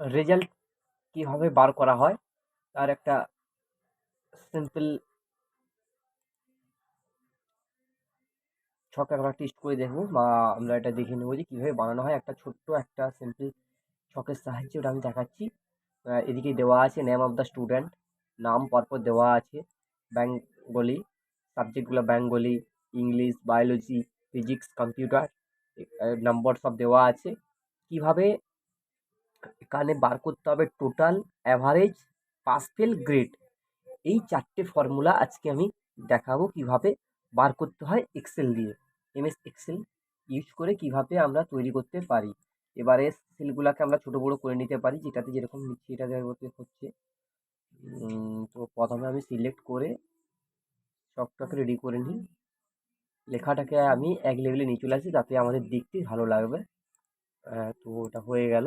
Result কীভাবে বার করা হয়, তার একটা সিম্পল ছক আমরা টেস্ট করে দেখব বা আমরা এটা দেখে নেব যে কীভাবে বানানো হয়। একটা ছোট্ট একটা সিম্পল ছকের সাহায্যে ওটা আমি দেখাচ্ছি। এদিকে দেওয়া আছে নেম অফ দ্য স্টুডেন্ট নাম পরপর দেওয়া আছে বেঙ্গলি সাবজেক্টগুলো Bengali English biology physics computer number সব দেওয়া আছে। কীভাবে এখানে বার করতে হবে total average pass fail grade এই চারটে ফর্মুলা আজকে আমি দেখাবো কীভাবে বার করতে হয় এক্সেল দিয়ে। এমএস এক্সেল ইউজ করে কীভাবে আমরা তৈরি করতে পারি। এবারে সেলগুলোকে আমরা ছোটো বড়ো করে নিতে পারি, যেটাতে যেরকম নিচ্ছি এটা হচ্ছে। হচ্ছে তো প্রথমে আমি সিলেক্ট করে সবটাকে রেডি করে নিই। লেখাটাকে আমি এক লেভেলে নিয়ে চলে আসি, যাতে আমাদের দেখতে ভালো লাগবে। তো ওটা হয়ে গেল।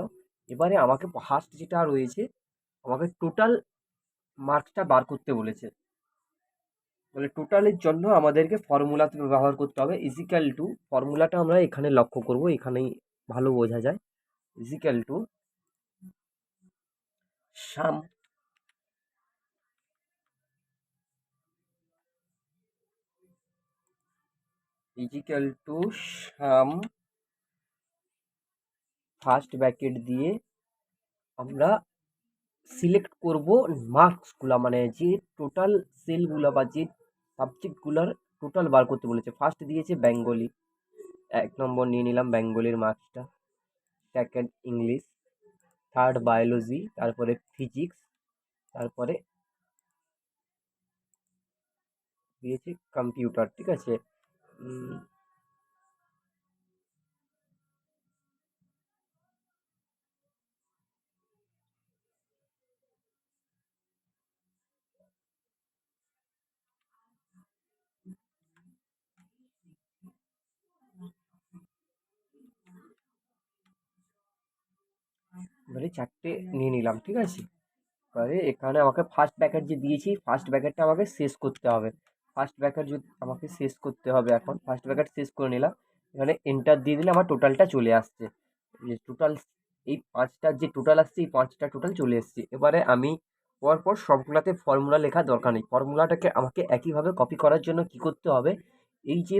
এবারে আমাকে ফার্স্ট যেটা রয়েছে, আমাকে টোটাল মার্কসটা বার করতে বলেছে। বলে টোটালের জন্য আমাদেরকে ফর্মুলাতে ব্যবহার করতে হবে। ইজিক্যাল টু ফর্মুলাটা আমরা এখানে লক্ষ্য করব, এখানেই ভালো বোঝা যায়। Equal to sum equal to sum first bracket দিয়ে আমরা সিলেক্ট করব মার্কসগুলো মানে যে টোটাল সেলগুলো বা যে সাবজেক্টগুলোর টোটাল বার করতে বলেছে। ফার্স্ট দিয়েছে বেঙ্গলি এক নম্বর নিয়ে নিলাম বেঙ্গলির মার্কসটা সেকেন্ড ইংলিশ থার্ড বায়োলজি তারপরে ফিজিক্স তারপরে দিয়েছে কম্পিউটার ঠিক আছে উম, এবারে চারটে নিয়ে নিলাম ঠিক আছে? এবারে এখানে আমাকে ফার্স্ট ব্র্যাকেট যে দিয়েছি ফার্স্ট ব্র্যাকেটটা আমাকে শেষ করতে হবে। ফার্স্ট ব্র্যাকেট যদি আমাকে শেষ করতে হবে এখন। ফার্স্ট ব্র্যাকেট শেষ করে নিলাম। এখানে এন্টার দিয়ে দিলে আমার টোটালটা চলে আসছে। যে টোটাল এই পাঁচটা যে টোটাল আসছে এই পাঁচটা টোটাল চলে এসছে। এবারে আমি পরপর সবগুলাতে ফর্মুলা লেখা দরকার নেই। ফর্মুলাটাকে আমাকে একইভাবে কপি করার জন্য কি করতে হবে? এই যে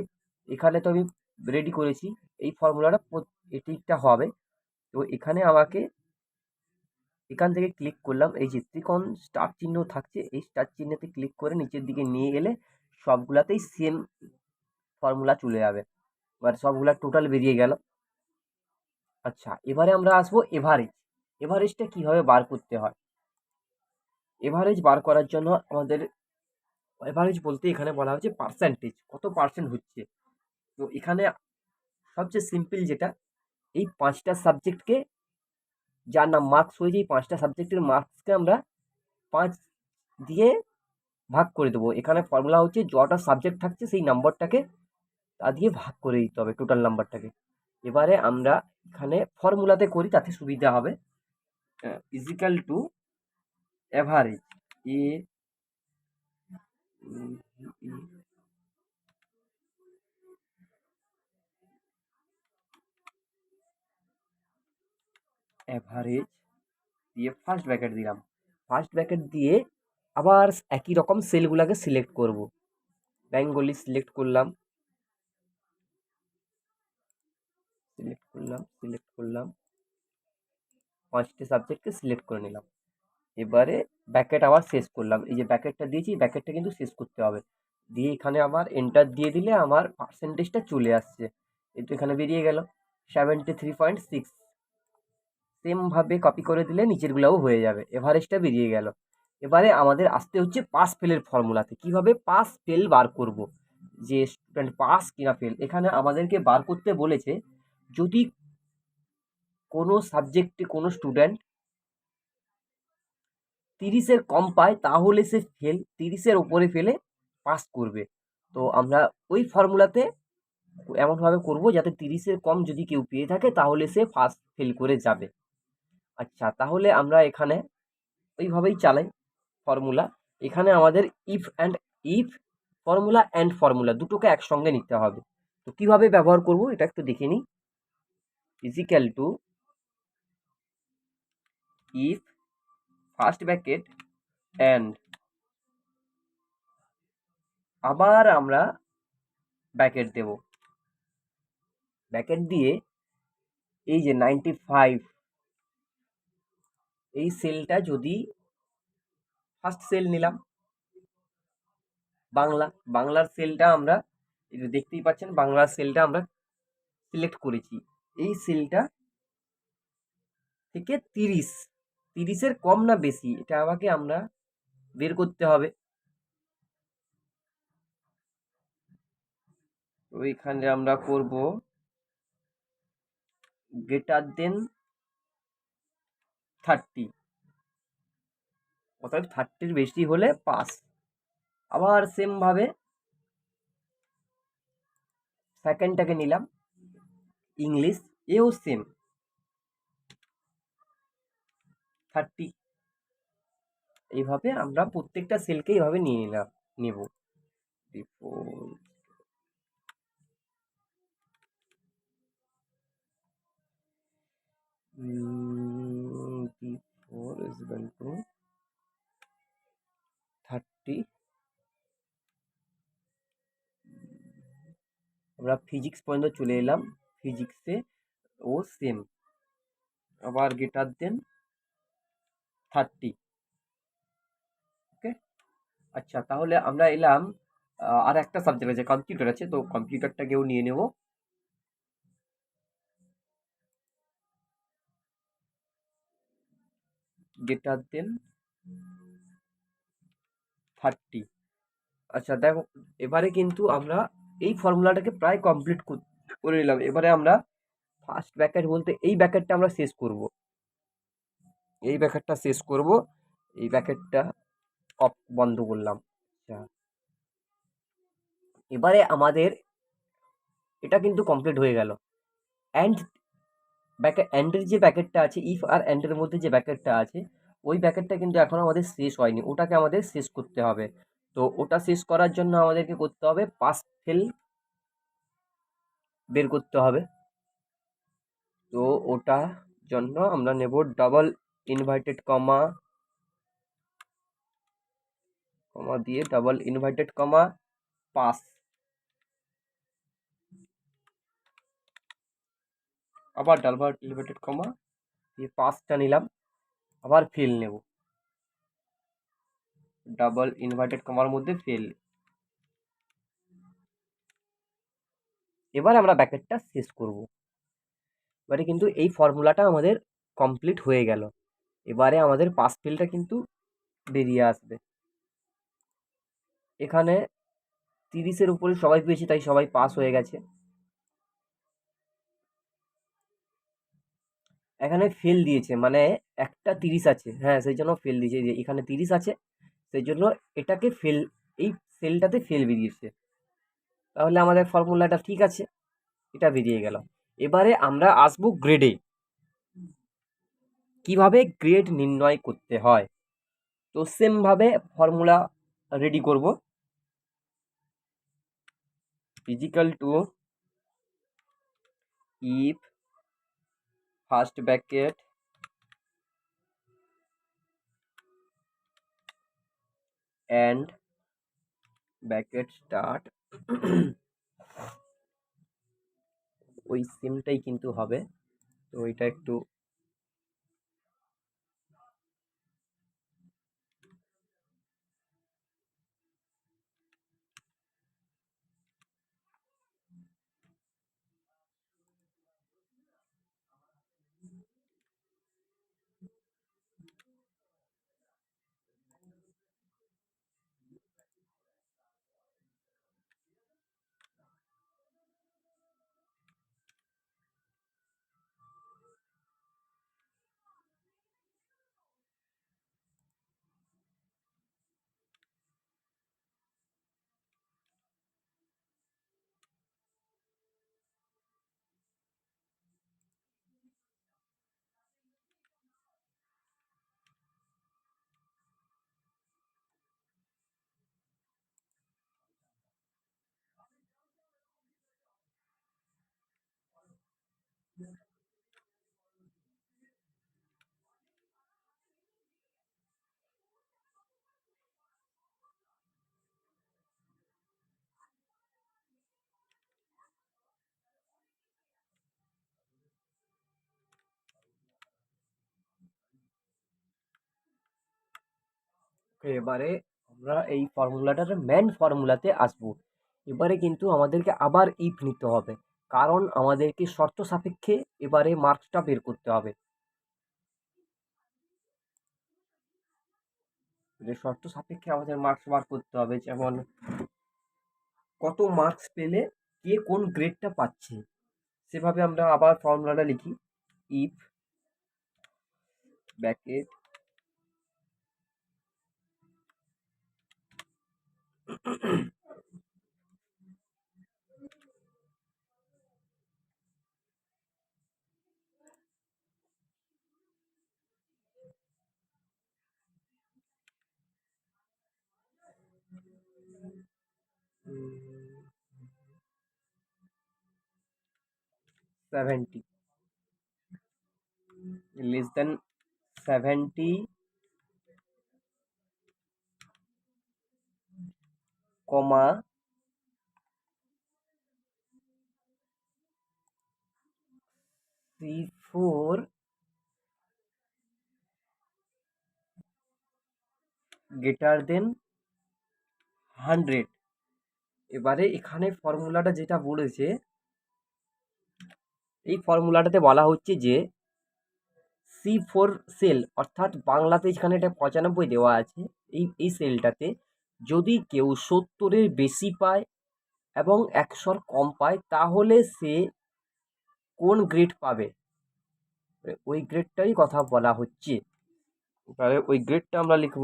এখানে তো আমি রেডি করেছি। এই ফর্মুলাটা এটিটা হবে। তো এখানে আমাকে এখান থেকে ক্লিক করলাম, এই যে ত্রিকোণ স্টার চিহ্ন থাকছে, এই স্টার চিহ্নতে ক্লিক করে নিচের দিকে নিয়ে গেলে সবগুলাতেই সেম ফর্মুলা চলে যাবে। এবার সবগুলা টোটাল বেরিয়ে গেল। আচ্ছা এবারে আমরা আসব এভারেজ এভারেজটা কীভাবে বার করতে হয়? এভারেজ বার করার জন্য আমাদের এভারেজ বলতে এখানে বলা হচ্ছে পার্সেন্টেজ কত পার্সেন্ট হচ্ছে? তো এখানে সবচেয়ে সিম্পল যেটা, এই পাঁচটা সাবজেক্টকে যার নাম মার্কস হয়েছে এই পাঁচটা সাবজেক্টের মার্কসকে আমরা পাঁচ দিয়ে ভাগ করে দেবো। এখানে ফর্মুলা হচ্ছে যটা সাবজেক্ট থাকছে সেই নাম্বারটাকে তা দিয়ে ভাগ করে দিতে হবে টোটাল নাম্বারটাকে এবারে আমরা এখানে ফর্মুলাতে করি, তাতে সুবিধা হবে। ইজিক্যাল টু অ্যাভারেজ এ অ্যাভারেজ দিয়ে ফার্স্ট ব্র্যাকেট দিলাম। ফার্স্ট ব্র্যাকেট দিয়ে আবার একই রকম সেলগুলোকে সিলেক্ট করব। বেঙ্গলি সিলেক্ট করলাম। সিলেক্ট করলাম সিলেক্ট করলাম। পাঁচটি সাবজেক্টকে সিলেক্ট করে নিলাম। এবারে ব্যাকেট আবার শেষ করলাম। এই যে ব্যাকেটটা দিয়েছি ব্যাকেটটা কিন্তু শেষ করতে হবে। দিয়ে এখানে আবার এন্টার দিয়ে দিলে আমার পার্সেন্টেজটা চলে আসছে। এই তো এখানে বেরিয়ে গেল। সেভেন্টি থ্রি পয়েন্ট সিক্স সেমভাবে কপি করে দিলে নিচেরগুলোও হয়ে যাবে। এভারেজটা বেরিয়ে গেল। এবারে আমাদের আসতে হচ্ছে পাস ফেলের ফর্মুলাতে কীভাবে পাস ফেল বার করব? যে স্টুডেন্ট পাস কিনা ফেল এখানে আমাদেরকে বার করতে বলেছে, যদি কোনো সাবজেক্টে কোনো স্টুডেন্ট তিরিশের কম পায়, তাহলে সে ফেল তিরিশের ওপরে ফেলে পাস করবে। তো আমরা ওই ফর্মুলাতে এমনভাবে করব, যাতে তিরিশের কম যদি কেউ পেয়ে থাকে, তাহলে সে ফার্স্ট ফেল করে যাবে। আচ্ছা তাহলে আমরা এখানে ওইভাবেই চালাই ফর্মুলা এখানে আমাদের if and if formula and formula দুটোকে একসঙ্গে নিতে হবে। তো কীভাবে ব্যবহার করব এটা একটু দেখে নিই। Equal to if first bracket and আবার আমরা ব্যাকেট দেব। ব্যাকেট দিয়ে এই যে নাইনটি ফাইভ এই সেলটা যদি ফার্স্ট সেল নিলাম, বাংলা, বাংলার সেলটা আমরা দেখতেই পাচ্ছেন, বাংলার সেলটা আমরা সিলেক্ট করেছি। এই সেলটা থেকে তিরিশ, তিরিশের কম না বেশি, এটা আমাকে আমরা বের করতে হবে। তো এখানে আমরা করব গ্রেটার দেন থার্টি অর্থাৎ থার্টির বেশি হলে পাস আবার সেমভাবে সেকেন্ডটাকে নিলাম। ইংলিশ এও সেম থার্টি এইভাবে আমরা প্রত্যেকটা সেলকে এইভাবে নিয়ে নিলাম, নেব। Four is equal to thirty. আমরা ফিজিক্স পর্যন্ত চলে এলাম। ফিজিক্সে ও সেম। আবার গেটার দেন থার্টি। ওকে? আচ্ছা তাহলে আমরা এলাম আর একটা সাবজেক্ট আছে কম্পিউটার আছে, তো কম্পিউটারটাকেও নিয়ে নেব। গেটার দেন থার্টি আচ্ছা দেখো, এবারে কিন্তু আমরা এই ফর্মুলাটাকে প্রায় কমপ্লিট করে নিলাম। এবারে আমরা ফার্স্ট ব্যাকেট বলতে এই ব্যাকেটটা আমরা শেষ করব। এই ব্যাকেটটা শেষ করব। এই ব্যাকেটটা অফ বন্ধ করলাম। আচ্ছা। এবারে আমাদের এটা কিন্তু কমপ্লিট হয়ে গেল। অ্যান্ড ব্যাকে অ্যান্ডের যে ব্যাকেটটা আছে ইফ আর অ্যান্ডের মধ্যে যে ব্যাকেটটা আছে, ওই ব্যাকেটটা কিন্তু এখনও আমাদের শেষ হয়নি। ওটাকে আমাদের শেষ করতে হবে। তো ওটা শেষ করার জন্য আমাদেরকে করতে হবে পাস ফেল বের করতে হবে। তো ওটা জন্য আমরা নেব ডাবল ইনভার্টেড কমা কমা দিয়ে ডাবল ইনভার্টেড কমা পাস আবার ডাবল ইনভার্টেড কমা দিয়ে পাসটা নিলাম, আবার ফেল নেব। ডাবল ইনভার্টেড কমার মধ্যে ফেল এবার আমরা ব্যাকেটটা শেষ করব। এবারে কিন্তু এই ফর্মুলাটা আমাদের কমপ্লিট হয়ে গেল। এবারে আমাদের পাস ফেলটা কিন্তু বেরিয়ে আসবে। এখানে তিরিশের উপরে সবাই পেয়েছি, তাই সবাই পাস হয়ে গেছে। এখানে ফেল দিয়েছে মানে একটা তিরিশ আছে। হ্যাঁ সেই জন্য ফেল দিয়েছে। যে এখানে তিরিশ আছে, সেই জন্য এটাকে ফেল, এই সেলটাতে ফেল বেরিয়েছে। তাহলে আমাদের ফর্মুলাটা ঠিক আছে, এটা বেরিয়ে গেল। এবারে আমরা আসব গ্রেডে কীভাবে গ্রেড নির্ণয় করতে হয়? তো সেমভাবে ফর্মুলা রেডি করব। Equal to if first bracket and bracket start. ওই সিমটাই কিন্তু হবে। তো ওইটা একটু এবারে আমরা এই ফর্মুলাটার মেন ফর্মুলাতে আসব। এবারে কিন্তু আমাদেরকে আবার ইফ নিতে হবে, কারণ আমাদেরকে শর্ত সাপেক্ষে এবারে মার্কসটা বের করতে হবে। শর্ত সাপেক্ষে আমাদের মার্কস বার করতে হবে, যেমন কত মার্কস পেলে কে কোন গ্রেডটা পাচ্ছে, সেভাবে আমরা আবার ফর্মুলাটা লিখি। If bracket 70 less than 70 comma C4 greater than 100 এবারে এখানে ফর্মুলাটা যেটা বলেছে, এই ফর্মুলাটাতে বলা হচ্ছে যে সি ফোর সেল, অর্থাৎ বাংলাতে এখানে এটা পঁচানব্বই দেওয়া আছে, এই এই সেলটাতে যদি কেউ সত্তরের বেশি পায় এবং একশোর কম পায়, তাহলে সে কোন গ্রেড পাবে? ওই গ্রেডটাই কথা বলা হচ্ছে। তাহলে ওই গ্রেডটা আমরা লিখব।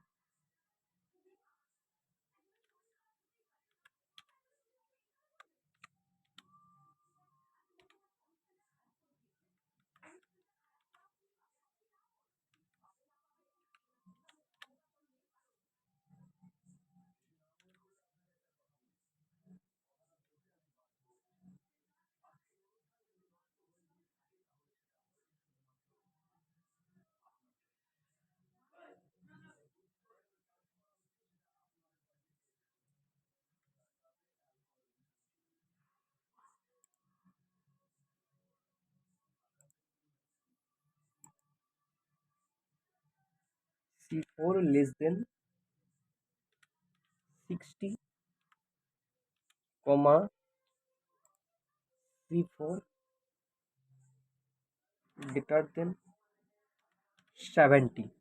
C4 less than 60 comma C4 greater than 70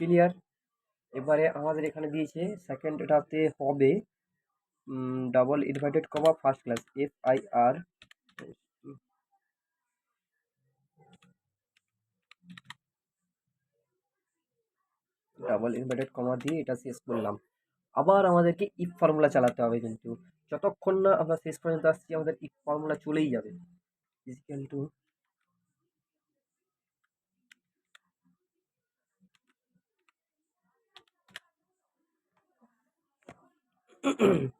clear এবারে আমাদের এখানে দিয়েছে সেকেন্ড এটাতে হবে double inverted comma first class F I R double inverted comma দিয়ে এটা শেষ করলাম। আবার আমাদেরকে ইফ ফর্মুলা চালাতে হবে কিন্তু। যতক্ষণ না আমরা শেষ পর্যন্ত আসছি, আমাদের ইফ ফর্মুলা চলেই যাবে। ইজিক্যাল টু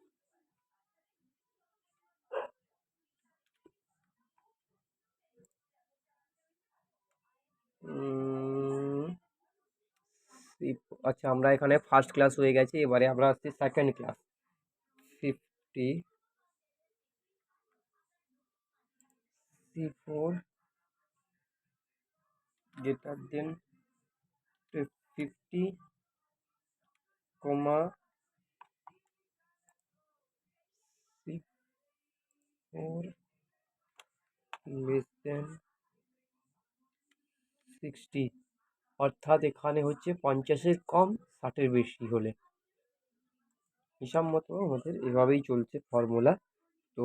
আচ্ছা আমরা এখানে ফার্স্ট ক্লাস হয়ে গেছে, এবারে আমরা আসছি second class fifty C four greater than fifty comma C four less than sixty অর্থাৎ এখানে হচ্ছে পঞ্চাশের কম, ষাটের বেশি হলে। হিসাব মতো আমাদের এভাবেই চলছে ফর্মুলা তো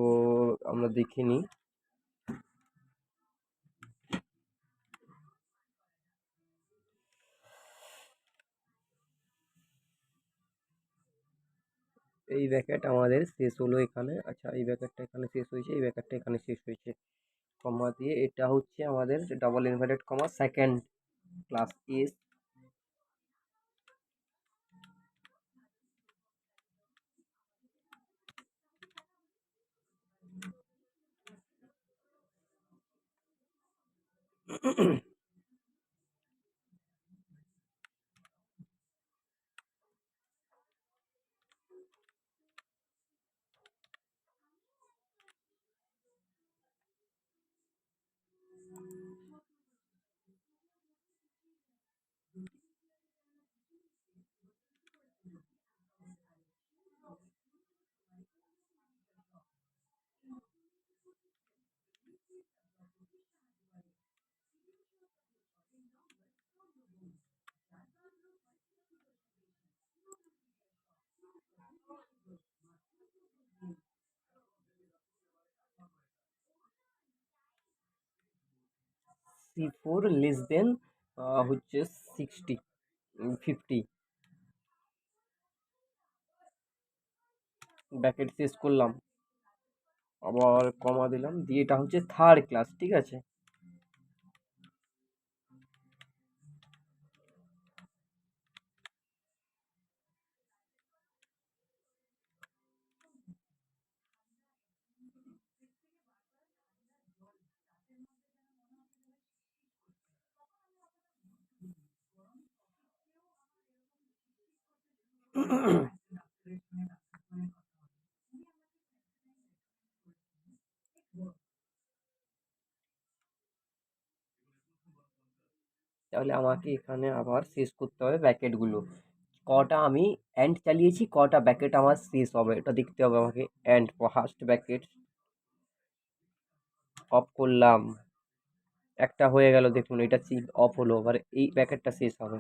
আমরা দেখে নিই। এই ব্যাকেট আমাদের শেষ হলো এখানে। আচ্ছা এই ব্যাকেটটা এখানে শেষ হয়েছে, এই ব্যাকেটটা এখানে শেষ হয়েছে। কমা দিয়ে এটা হচ্ছে আমাদের double inverted comma second class S C four less than হচ্ছে সিক্সটি ফিফটি ব্যাকেট শেষ করলাম। আবার কমা দিলাম। দিয়ে এটা হচ্ছে থার্ড ক্লাস ঠিক আছে? তাহলে আমাকে এখানে আবার শেষ করতে হবে ব্যাকেটগুলো। কটা আমি অ্যান্ড চালিয়েছি, কটা ব্যাকেট আমার শেষ হবে, এটা দেখতে হবে আমাকে। And first bracket. অফ করলাম। একটা হয়ে গেল, দেখুন এটা অফ হলো, এবার এই ব্যাকেটটা শেষ হবে।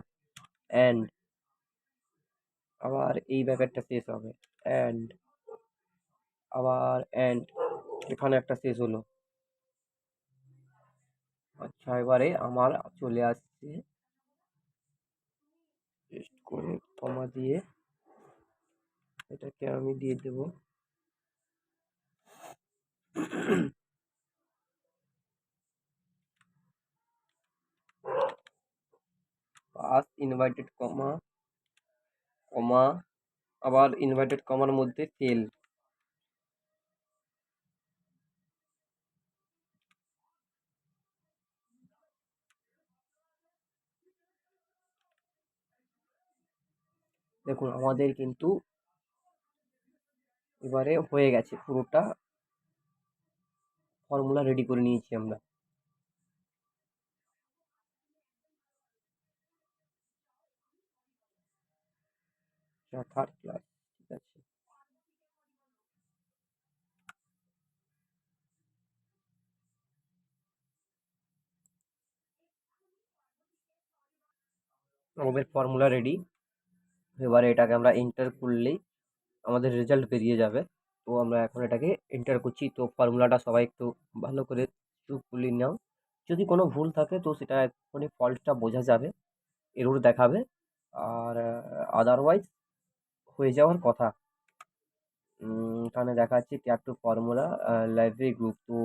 অ্যান্ড আবার এই ব্যাকেটটা শেষ হবে। অ্যান্ড আবার অ্যান্ড এখানে একটা শেষ হলো। আচ্ছা এবারে আমার চলে আসছে টেস্ট করে কমা দিয়ে এটাকে আমি দিয়ে দেব। পাস ইনভার্টেড কমা কমা আবার ইনভার্টেড কমার মধ্যে তেল। দেখুন, আমাদের কিন্তু এবারে হয়ে গেছে। পুরোটা ফর্মুলা রেডি করে নিয়েছি আমরা। থার্ড ক্লাস ঠিক আছে। আমাদের ফর্মুলা রেডি এবারে এটাকে আমরা এন্টার করলেই আমাদের রেজাল্ট বেরিয়ে যাবে। তো আমরা এখন এটাকে এন্টার করছি। তো ফর্মুলাটা সবাই একটু ভালো করে চুপ করে নাও। যদি কোনো ভুল থাকে তো সেটা এক্ষুনি ফল্টটা বোঝা যাবে এরর দেখাবে। আর আদারওয়াইজ হয়ে যাওয়ার কথা। এখানে দেখাচ্ছে tab to formula library group তো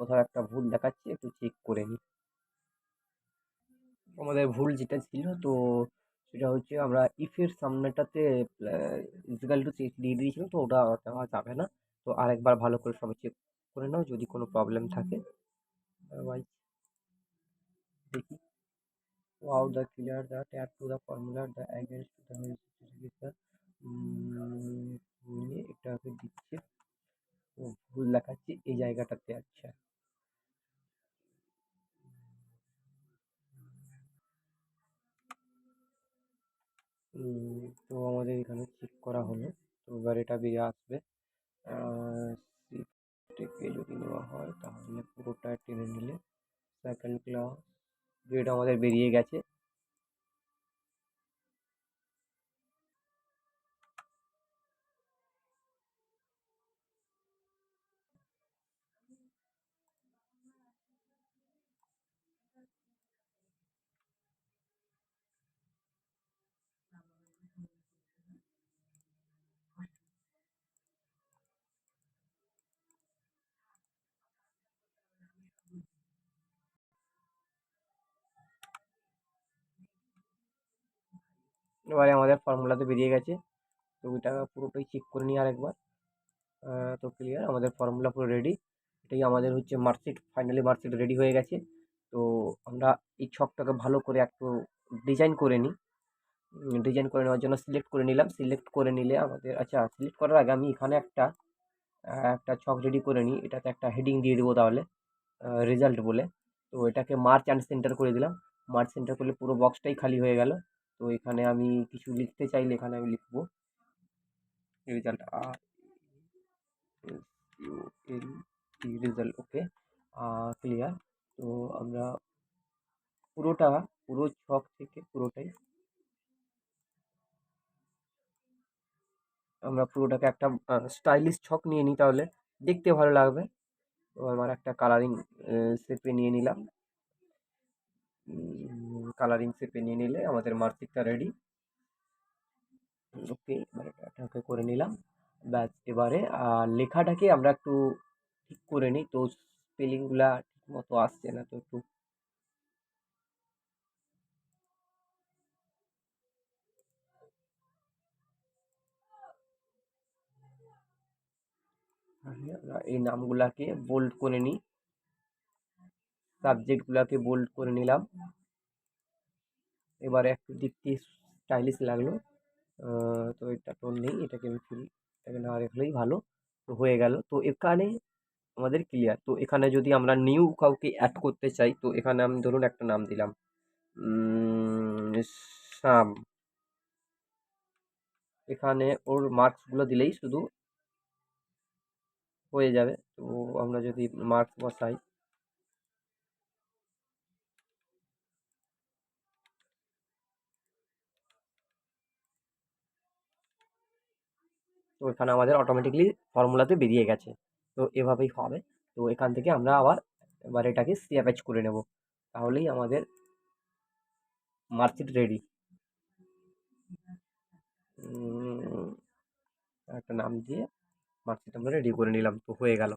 কোথাও একটা ভুল দেখাচ্ছে, একটু চেক করে নিই আমাদের ভুল যেটা ছিল, তো সেটা হচ্ছে আমরা ইফের সামনেটাতে ইজিক্যাল টু চেক দিয়ে দিয়েছিলাম, তো ওটা দেওয়া যাবে না। তো আরেকবার ভালো করে সবাই চেক করে নাও যদি কোনো প্রবলেম থাকে। আদারওয়াইজ দেখি। Wow, the clear the tap to the formula, the against the এটাকে দিচ্ছে। ভুল দেখাচ্ছে, এই জায়গাটাতে আচ্ছা। তো আমাদের এখানে চেক করা হলো। তো এবার এটা বেরিয়ে আসবে। থেকে যদি নেওয়া হয়, তাহলে পুরোটা টেনে নিলে সেকেন্ড ক্লাস গ্রেড আমাদের বেরিয়ে গেছে। এবারে আমাদের ফর্মুলাতে বেরিয়ে গেছে। তো পুরোটাই চেক করে নিই আরেকবার। তো ক্লিয়ার আমাদের ফর্মুলা পুরো রেডি এটাই আমাদের হচ্ছে মার্কশিট ফাইনালি মার্কশিট রেডি হয়ে গেছে। তো আমরা এই ছকটাকে ভালো করে একটু ডিজাইন করে নিই। ডিজাইন করে নেওয়ার জন্য সিলেক্ট করে নিলাম। সিলেক্ট করে নিলে আমাদের আচ্ছা সিলেক্ট করার আগে আমি এখানে একটা একটা ছক রেডি করে নিই। এটাতে একটা হেডিং দিয়ে দেবো তাহলে রেজাল্ট বলে। তো এটাকে মার্চ অ্যান্ড সেন্টার করে দিলাম। মার্চ সেন্টার করলে পুরো বক্সটাই খালি হয়ে গেল। তো এখানে আমি কিছু লিখতে চাইলে এখানে আমি লিখব। রেজাল্ট আর রেজাল্ট ওকে ক্লিয়ার তো আমরা পুরোটা, পুরো ছক থেকে পুরোটাই আমরা পুরোটাকে একটা স্টাইলিশ ছক নিয়ে নিই তাহলে। দেখতে ভালো লাগবে। তো আমার একটা কালারিং শেপে নিয়ে নিলাম। কালারিং শেপে নিয়ে নিলে আমাদের মার্কশিটটা রেডি ওকে এবারে এটাকে করে নিলাম। ব্যাস, এবারে লেখাটাকে আমরা একটু ঠিক করে নিই। তো স্পেলিংগুলা ঠিক মতো আসছে না, তো একটু আমরা এই নামগুলাকে বোল্ড করে নিই। সাবজেক্টগুলাকে বোল্ড করে নিলাম। এবারে একটু দেখতে স্টাইলিশ লাগল। তো এটা টোন নেই, এটাকে আমি ফিল এটাকে না রাখলেই ভালো। তো হয়ে গেল। তো এখানে আমাদের ক্লিয়ার তো এখানে যদি আমরা নিউ কাউকে অ্যাড করতে চাই, তো এখানে আমি ধরুন একটা নাম দিলাম। শ্যাম এখানে ওর মার্কসগুলো দিলেই শুধু হয়ে যাবে। তো আমরা যদি মার্কস বসাই তো এখানে আমাদের অটোমেটিকলি ফর্মুলাতে বেরিয়ে গেছে। তো এভাবেই হবে। তো এখান থেকে আমরা আবার এবার এটাকে সিএফএচ করে নেব। তাহলেই আমাদের মার্কশিট রেডি একটা নাম দিয়ে মার্কশিট আমরা রেডি করে নিলাম। তো হয়ে গেল।